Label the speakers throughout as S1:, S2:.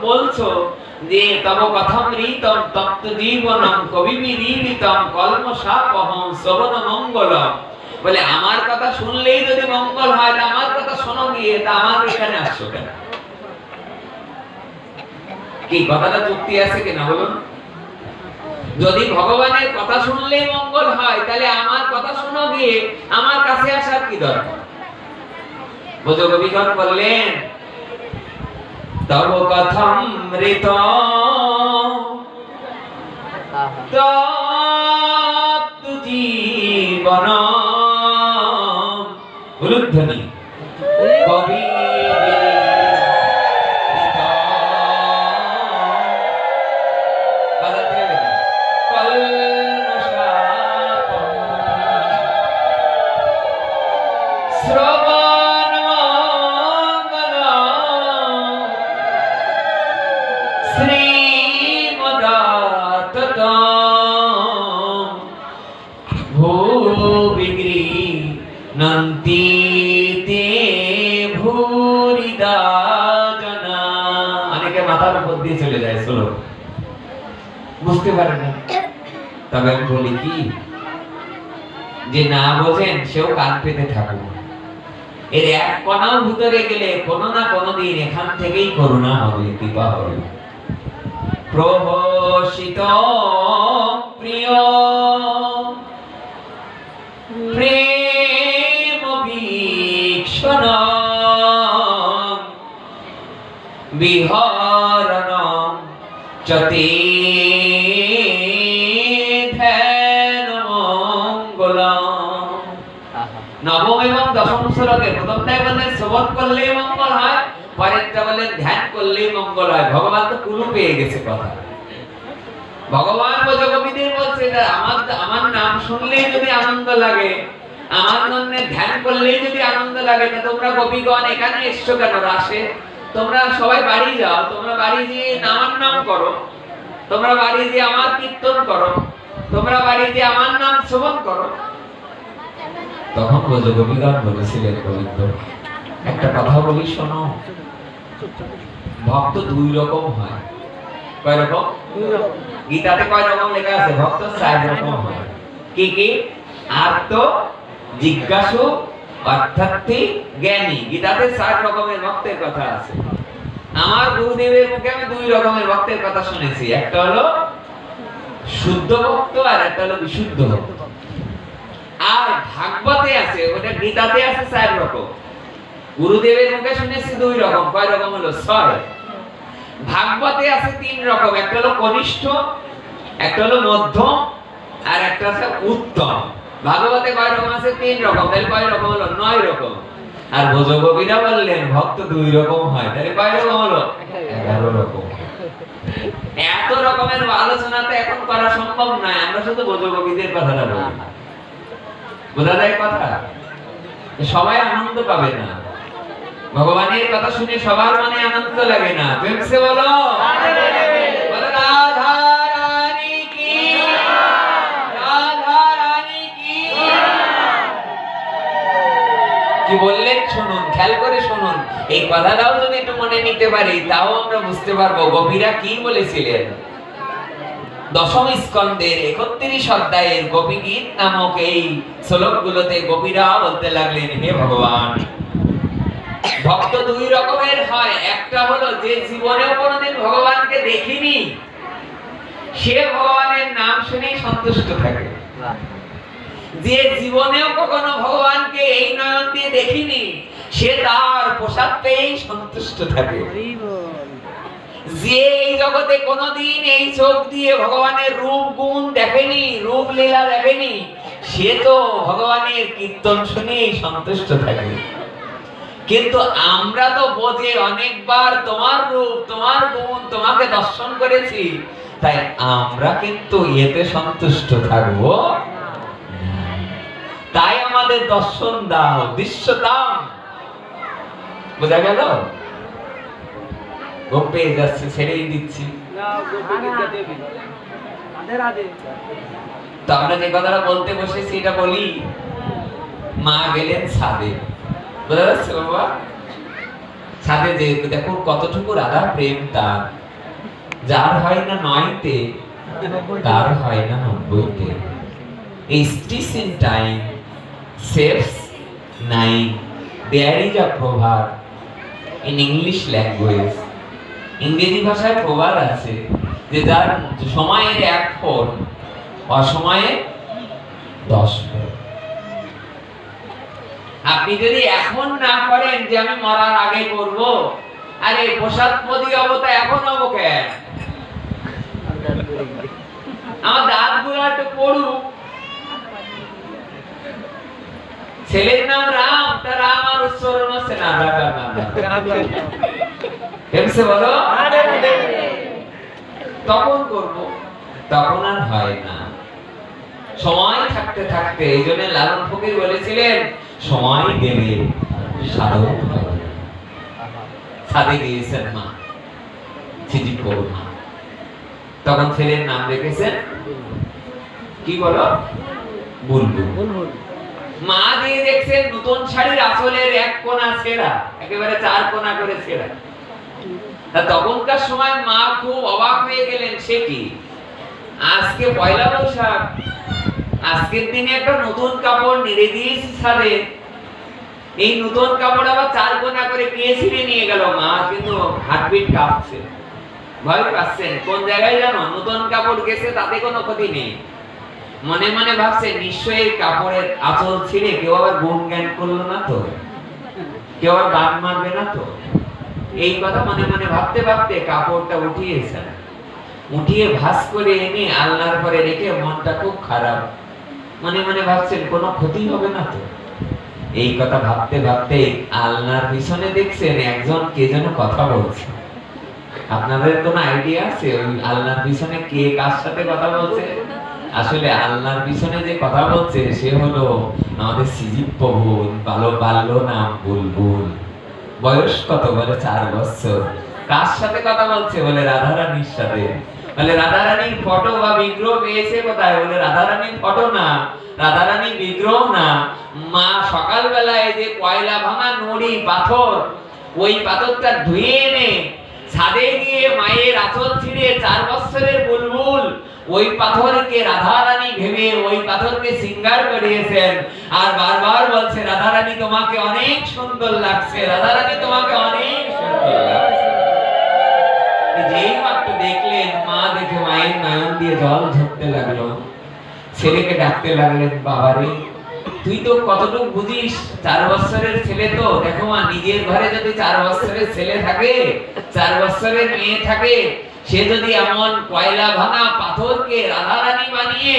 S1: বলছো যে তব কথাম রীতম তপ্ত জীবনম কবিমি রীড়িতম কলম সাপহম শ্রবণ মঙ্গলম। বলে, আমার কথা শুনলেই যদি মঙ্গল হয়, তা আমার কথা শোনো গিয়ে, তা আমার এখানে আসছো কেন? কি, কথাটা যুক্তি আছে কিনা বলুন? যদি ভগবানের কথা শুনলেই মঙ্গল হয়, তাহলে আমার কথা শোনো গিয়ে, আমার কাছে আসার কি দরকার? বোঝো কবিগণ বললেন তব কথম মৃত তপ্ত জীবন অনেকে মাথার উপর দিয়ে চলে যায় চলো বুঝতে পারে না? তবে আমি বলি কি? যে না বোঝেন, সেও কান পেতে থাকুক। এর এক কণাও ভিতরে গেলে কোনো না কোনো দিন এখান থেকেই করুণা হবে, কৃপা হবে। প্রহসিত বিহরণ নবম এবং দশম শ্লোকে প্রথমটাই বললেন শ্রবণ করলে মঙ্গল হয় পরেরটা বললেন ধ্যান করলে মঙ্গল হয়। ভগবান তো কুলু পেয়ে গেছে কথা। ভগবান বলছে আমার আমার নাম শুনলেই যদি আনন্দ লাগে আমার নামে ধ্যান করলেই যদি আনন্দ লাগে তা তোমরা গোপীগণ এখানে এসছো কেন? রাসে তোমরা সবাই বাড়ি যাও তোমরা বাড়ি গিয়ে আমার নাম করো তোমরা বাড়ি গিয়ে আমার কীর্তন করো তোমরা বাড়ি গিয়ে আমার নাম শ্রবণ করো। তখন গোবিগান বলেছিলেন গোবিন্দ একটা কথা বলি শোনো। ভক্ত দুই রকম হয়। কয় রকম। গীতাতে কয় রকম লেখা আছে? ভক্ত চার রকম হয়। কি কি? আত্ম জিজ্ঞাসু অর্থাৎ জ্ঞানী। গীতাতে চার রকমের ভক্তের কথা আছে। আমার গুরুদেবের মুখে আমি দুই রকমের ভক্তের কথা শুনেছি। একটা হলো শুদ্ধ ভক্ত আর একটা হলো বিশুদ্ধ ভক্ত। আর ভাগবতে আছে, ওটা গীতাতে আছে চার রকম। গুরুদেবের মুখে শুনেছি দুই রকম। কয় রকম হলো? ছয়। ভাগবতে আছে তিন রকম। একটা হলো কনিষ্ঠ, একটা হলো মধ্যম, আর একটা আছে উত্তম। ভাগবতে কয় রকম আছে? তিন রকম। তাহলে কয় রকম হলো? নয় রকম। আর ভোজকবিরা বললেন, ভক্ত দুই রকম হয়। তাহলে কয় রকম হলো? এগারো রকম। এত রকমের আলোচনাতে এখন করা সম্ভব নয়। আমরা শুধু ভোজকবিদের কথাটা বলি। বোঝা যায় কথা? সবাই আনন্দ পাবে না। ভগবানের কথা শুনে সবার মনে আনন্দ লাগে না। বলো? খেয়াল করে শুনুন এই কথাটাও যদি একটু মনে নিতে পারি তাও আমরা বুঝতে পারব গভীরা কি বলেছিলেন। দশম স্কন্দের একত্রিশ অধ্যায়ের গোপী গীত নামক এই শ্লোকগুলোতে গোপীরা বলতে লাগলেন হে ভগবান ভক্ত দুই রকমের হয়। একটা হলো যে জীবনেও কোনোদিন ভগবানকে দেখিনি সে ভগবানের নাম শুনেই সন্তুষ্ট থাকে। যে জীবনেও কখনো ভগবানকে এই নয়ন দিয়ে দেখিনি সে তার পোশাক পেয়েই সন্তুষ্ট থাকে। যে এই জগতে কোনোদিন এই চোখ দিয়ে ভগবানের রূপ গুণ দেখেনি, রূপ লীলা দেখেনি, সে তো ভগবানের কীর্তন শুনেই সন্তুষ্ট থাকে। কিন্তু আমরা তো বোঝে অনেকবার তোমার রূপ, তোমার গুণ, তোমাকে দর্শন করেছি, তাই আমরা কিন্তু এতে সন্তুষ্ট থাকব তাই আমাদের দর্শন দাও দৃশ্য দাও বোঝা গেল? ঘুম পেয়ে যাচ্ছে ছেড়েই দিচ্ছি। তো আমরা যে কথাটা বলতে বসেছি এটা বলি। মা গেলেন ছাদে। বোঝা যাচ্ছে বাবা? ছাদে যে দেখুন কতটুকু রাধা প্রেম তার। যার হয় না নয়তে তার হয় না নব্বইতে। in time saves nine. There is a proverb in English language. ইংরেজি ভাষায় প্রবাদ আছে যে যার সময়ের এক ফোর, অসময়ে দশ ফোর। আপনি যদি এখন না করেন যে আমি মরার আগে করব, আরে প্রসাদ পদি অবতা এখন হব কেন? আমার দাঁতগুলা একটু পড়ুক। ছেলের নাম রাম তার রাম আর উচ্চারণ হচ্ছে না রাগার নাম কেমসে বলো? তখন করব তখন আর হয় না। সময় থাকতে থাকতে এই জন্য লালন ফকির বলেছিলেন সময় গেলে সাধন হবে গিয়েছেন মা সিজি মা তখন ছেলের নাম রেখেছেন কি বলো? বুলবুল। মা দিয়ে দেখছেন নতুন শাড়ির আসলের এক কোনা ছেঁড়া একেবারে চার কোনা করে ছেঁড়া তখনকার সময় মা খুব অবাক হয়ে গেলেন, সে কি? আজকে পয়লা বৈশাখ, আজকের দিনে একটা নতুন কাপড় নেড়ে দিয়েছি ছাদে এই নতুন কাপড় আবার চার কোনা করে কে ছিঁড়ে নিয়ে গেল মা? কিন্তু হার্টবিট কাঁপছে। ভয় পাচ্ছেন, কোন জায়গায় জানো, নতুন কাপড় গেছে, তাতে কোনো ক্ষতি নেই। মনে মনে ভাবছে, নিশ্চয়ই কাপড়ের আঁচল ছিঁড়ে কেউ আবার গুণ জ্ঞান করল না তো? কেউ আবার গান মারবে না তো? এই কথা মনে মনে ভাবতে ভাবতে কাপড়টা উঠিয়েছেন উঠিয়ে ভাস করে এনে আলনার পরে রেখে মনটা খুব খারাপ। মনে মনে ভাবছেন, কোনো ক্ষতি হবে না তো? এই কথা ভাবতে ভাবতে আলনার পিছনে দেখছেন, একজন কে যেন কথা বলছে। আপনাদের কোনো আইডিয়া আছে? ওই আলনার পিছনে কে কার সাথে কথা বলছে? আসলে আল্লাহর পিছনে যে কথা বলছে, সে হলো আমাদের সিজিপ প্রভু বালো বাল্য নাম বুলবুল। বয়স কত বলে? চার বছর। কার সাথে কথা বলছে? বলে রাধা রানীর সাথে। বলে রাধা রানীর ফটো বা বিগ্রহ পেয়েছে কোথায়? বলে রাধা রানীর ফটো না। রাধারানীর বিগ্রহ না। মা সকালবেলায় যে কয়লা ভাঙা নড়ি, পাথর, ওই পাথরটা ধুয়ে এনে ছাদে গিয়ে মায়ের আঁচল ছিঁড়ে চার বছরের বুলবুল, ওই পাথরকে রাধারানী ভেবে, ওই পাথরকে সিঙ্গার করিয়েছেন। আর বারবার বলছে, রাধারানী তোমাকে অনেক সুন্দর লাগছে, রাধারানী তোমাকে অনেক সুন্দর লাগছে। যেই মাত্র দেখলেন, মা দেখে মায়ের নয়ন দিয়ে জল ঝরতে লাগল। ছেলেকে ডাকতে লাগলেন, বাবারে তুই তো কতটুকু বুঝিস? চার বছরের ছেলে তো। দেখো মা, নিজের ঘরে যদি চার বছরের ছেলে থাকে, চার বছরের মেয়ে থাকে, সে যদি এমন কয়লা ভাঙা পাথরকে রাধারানি বানিয়ে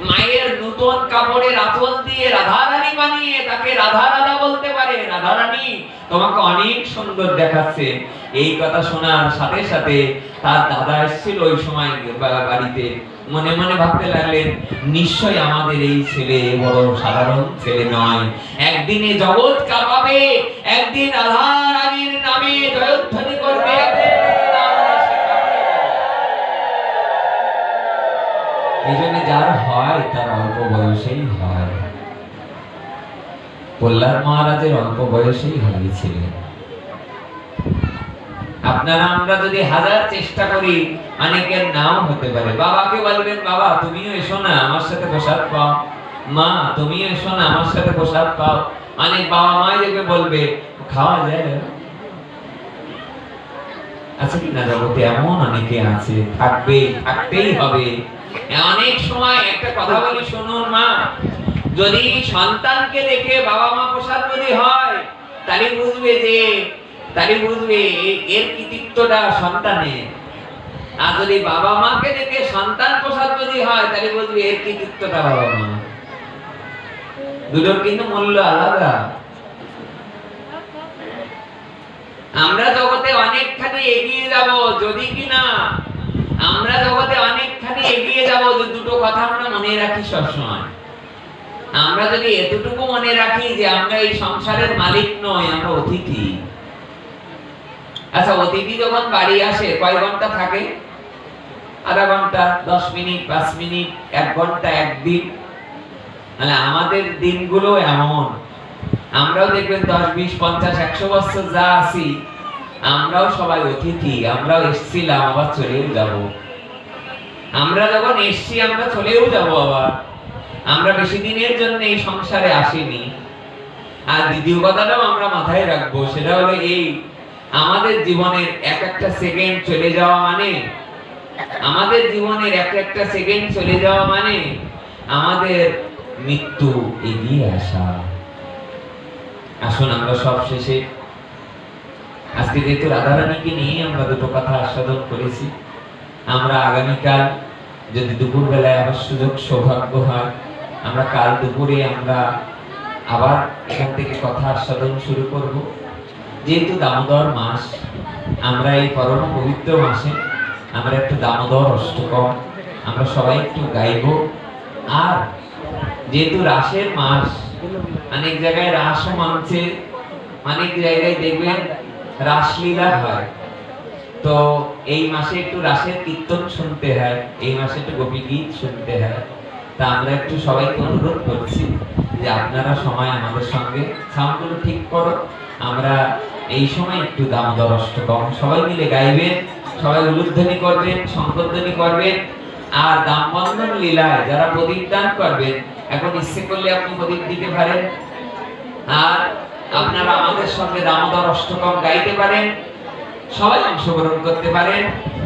S1: মায়ের নতুন কাপড়ের আঁচল দিয়ে রাধারানী বানিয়ে তাকে রাধা রাধা বলতে পারে। রাধারানী, তোমাকে অনেক সুন্দর দেখাচ্ছে। এই কথা শোনার সাথে সাথে তার দাদা এসেছিল ওই সময় বাড়িতে। মনে মনে ভাবতে লাগলেন নিশ্চয় আমাদের এই ছেলে বড় সাধারণ ছেলে নয়। একদিনে জগৎ কাঁপাবে, একদিন রাধা রানীর নামে জয়ধ্বনি এই জন্য যার হয়, তার অল্প বয়সেই হয়। প্রহ্লাদ মহারাজের অল্প বয়সেই হয়েছিলেন। আপনারা, আমরা যদি হাজার চেষ্টা করি, অনেকের নাও হতে পারে। বাবাকে বলবেন, বাবা, তুমিও এসো না, আমার সাথে প্রসাদ পাও। মা, তুমিও এসো না, আমার সাথে প্রসাদ পাও। অনেক বাবা মা দেখবে বলবে, খাওয়া যায় না?" আছে কি না, জগতে এমন অনেকে আছে থাকবে থাকতেই হবে। অনেক সময় একটা কথা বলি, শুনুন মা। যদি সন্তানকে দেখে বাবা মা প্রসাদ যদি হয়, তাহলে বুঝবে যে, তাহলে বুঝবে এর কৃতিত্বটা সন্তানের। আর যদি বাবা মাকে দেখে সন্তান প্রসাদ যদি হয়, তাহলে বুঝবে এর কৃতিত্বটা বাবা মা। দুটোর কিন্তু মূল্য আলাদা। আমরা জগতে অনেকখানি এগিয়ে যাব, যদি কিনা আমরা জগতে অনেকখানি এগিয়ে যাব যে দুটো কথা আমরা মনে রাখি সবসময়। আমরা যদি এতটুকু মনে রাখি যে আমরা এই সংসারের মালিক নই, আমরা অতিথি। আচ্ছা অতিথি যখন বাড়ি আসে, কয় ঘণ্টা থাকে? আধা ঘণ্টা, দশ মিনিট, পাঁচ মিনিট, এক ঘণ্টা, একদিন। মানে আমাদের দিনগুলো এমন। আমরাও দেখবেন দশ, বিশ, পঞ্চাশ, একশো বছর যা আছি আমরাও সবাই অতিথি, আমরাও এসছিলাম, আবার চলেও যাব। আমরা যখন এসছি, আমরা চলেও যাব আবার। আমরা বেশি দিনের জন্য এই সংসারে আসিনি। আর দ্বিতীয় কথাটাও আমরা মাথায় রাখব, সেটা হলো এই, আমাদের জীবনের এক একটা সেকেন্ড চলে যাওয়া মানে আমাদের জীবনের এক একটা সেকেন্ড চলে যাওয়া মানে আমাদের মৃত্যু এগিয়ে আসা। আসুন আমরা সব শেষে আজকে যেহেতু রাধারানীকে নিয়ে আমরা দুটো কথা আস্বাদন করেছি, আমরা আগামীকাল যদি দুপুর বেলায় আবার সুযোগ সৌভাগ্য হয়, আমরা কাল দুপুরে আমরা আবার এখান থেকে কথা আস্বাদন শুরু করব। যেহেতু দামোদর মাস, আমরা এই পরম পবিত্র মাসে আমরা একটু দামোদর অষ্টকম, আমরা সবাই একটু গাইব। আর যেহেতু রাসের মাস, অনেক জায়গায় রাসও মানছে, অনেক জায়গায় দেখবেন রাসলীলা হয়। তো এই মাসে একটু রাসের কীর্তন শুনতে হয়, এই মাসে একটু গোপী গীত শুনতে হয়। তা আমরা একটু সবাইকে অনুরোধ করছি যে আপনারা সময় আমাদের সঙ্গে সাউন্ডগুলো ঠিক করো। আমরা এই সময় একটু দাম দামোদর অষ্টকম সবাই মিলে গাইবেন, সবাই উলুধ্বনি করবেন সংকোধ্বনি করবেন। আর দাম দামবন্ধন লীলায় যারা প্রদীপ দান করবেন, এখন ইচ্ছে করলে আপনি প্রদীপ দিতে পারেন। আর আপনারা আমাদের সঙ্গে দামোদর অষ্টকম গাইতে পারেন সবাই অংশগ্রহণ করতে পারেন।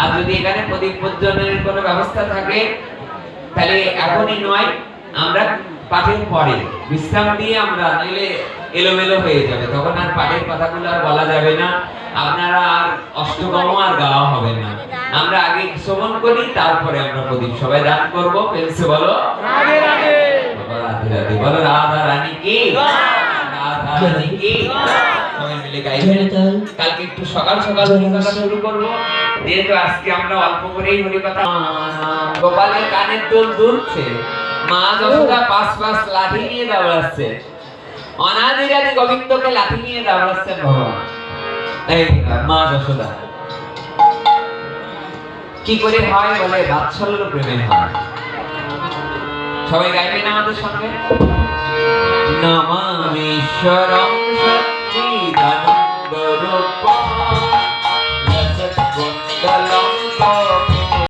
S1: আর যদি এখানে প্রদীপ প্রজ্বলনের কোনো ব্যবস্থা থাকে তাহলে এখনই নয় আমরা পাঠের পরে বিশ্রাম দিয়ে আমরা নইলে এলোমেলো হয়ে যাবে। তখন আর পাঠের কথাগুলো আর বলা যাবে না। আপনারা আর অষ্টগম আর গাওয়া হবে না। আমরা আগে শ্রবণ করি তারপরে আমরা প্রদীপ সবাই দান করব। পেন্সে বলো
S2: রাধে রাধে।
S1: বাবা রাধে রাধে। বলো রাধা রানী কি? কি সবাই মিলে গাইবেন কালকে একটু সকাল সকাল হরিকথা শুরু করব। যেহেতু আজকে আমরা অল্প করেই হরিকথা গোপালের কানের দুল দুলছে। মা যশোদা পাঁচ পাঁচ লাঠি নিয়ে দাঁড়াচ্ছে অনাদিরাদি গোবিন্দকে লাঠি নিয়ে দাঁড়াচ্ছেন ভগবান এই মা যশোদা। কি করে হয় বলে বাৎসল্য প্রেমে হয়। সবাই গাইবেন আমাদের সঙ্গে? নমামি শরম সত্যি